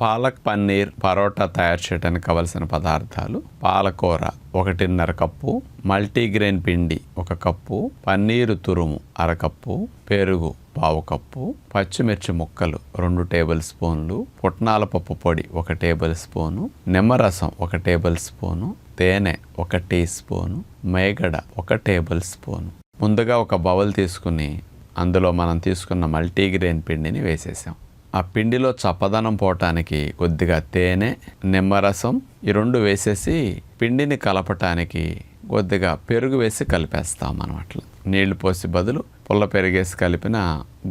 పాలక్ పన్నీర్ పరోటా తయారు చేయడానికి కావలసిన పదార్థాలు పాలకూర ఒకటిన్నర కప్పు మల్టీగ్రెయిన్ పిండి ఒక కప్పు పన్నీరు తురుము అరకప్పు పెరుగు పావు కప్పు పచ్చిమిర్చి ముక్కలు రెండు టేబుల్ స్పూన్లు పుట్నాల పప్పు పొడి ఒక టేబుల్ స్పూను నిమ్మరసం ఒక టేబుల్ స్పూను తేనె ఒక టీ స్పూను మేగడ ఒక టేబుల్ స్పూను. ముందుగా ఒక బౌల్ తీసుకుని అందులో మనం తీసుకున్న మల్టీగ్రెయిన్ పిండిని వేసేసాం. ఆ పిండిలో చప్పదనం పోవటానికి కొద్దిగా తేనె నిమ్మరసం ఈ రెండు వేసేసి పిండిని కలపటానికి కొద్దిగా పెరుగు వేసి కలిపేస్తాం మనం అట్లా నీళ్ళు పోసి బదులు పుల్ల పెరిగేసి కలిపిన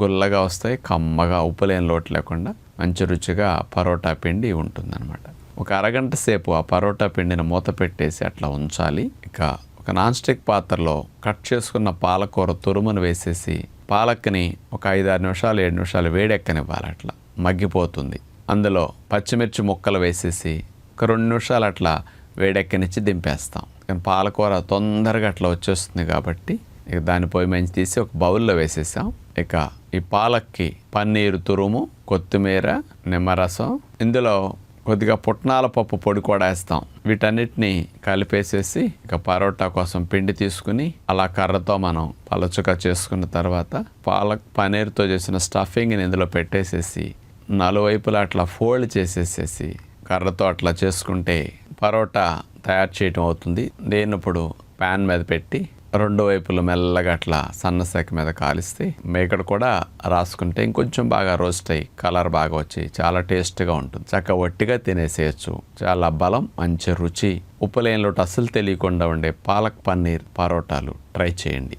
గుల్లగా వస్తాయి కమ్మగా ఉప్పు లేని లోటు లేకుండా మంచి రుచిగా పరోటా పిండి ఉంటుందన్నమాట. ఒక అరగంట సేపు ఆ పరోటా పిండిని మూత పెట్టేసి అట్లా ఉంచాలి. ఇక ఒక నాన్ స్టిక్ పాత్రలో కట్ చేసుకున్న పాలకూర తురుమును వేసేసి పాలక్ని ఒక ఐదారు నిమిషాలు ఏడు నిమిషాలు వేడెక్కనివ్వాలి అట్లా. మగ్గిపోతుంది. అందులో పచ్చిమిర్చి ముక్కలు వేసేసి ఒక రెండు నిమిషాలు అట్లా వేడెక్కనిచ్చి దింపేస్తాం. కానీ పాలకూర తొందరగా అట్లా వచ్చేస్తుంది కాబట్టి ఇక దాని పొయ్యి మంచి తీసి ఒక బౌల్లో వేసేసాం. ఇక ఈ పాలక్కి పన్నీరు తురుము కొత్తిమీర నిమ్మరసం ఇందులో కొద్దిగా పుట్నాల పప్పు పొడి కూడా వేస్తాం. వీటన్నిటిని కలిపేసేసి ఇక పరోటా కోసం పిండి తీసుకుని అలా కర్రతో మనం పలచుగా చేసుకున్న తర్వాత పాలక్ పనీర్తో చేసిన స్టఫింగ్ని ఇందులో పెట్టేసేసి నలువైపులా అట్లా ఫోల్డ్ చేసేసేసి కర్రతో అట్లా చేసుకుంటే పరోటా తయారు చేయటం అవుతుంది. నేను ఇప్పుడు ప్యాన్ మీద పెట్టి రెండు వైపులు మెల్లగా అట్లా సన్నసేక మీద కాలిస్తే మేకడ కూడా రాసుకుంటే ఇంకొంచెం బాగా రోస్ట్ అయ్యి కలర్ బాగా వచ్చి చాలా టేస్ట్గా ఉంటుంది. చక్క వట్టిగా తినేసేయచ్చు. చాలా బలం మంచి రుచి. ఉప్పు లేని అస్సలు తెలియకుండా ఉండే పాలక్ పన్నీర్ పరోటాలు ట్రై చేయండి.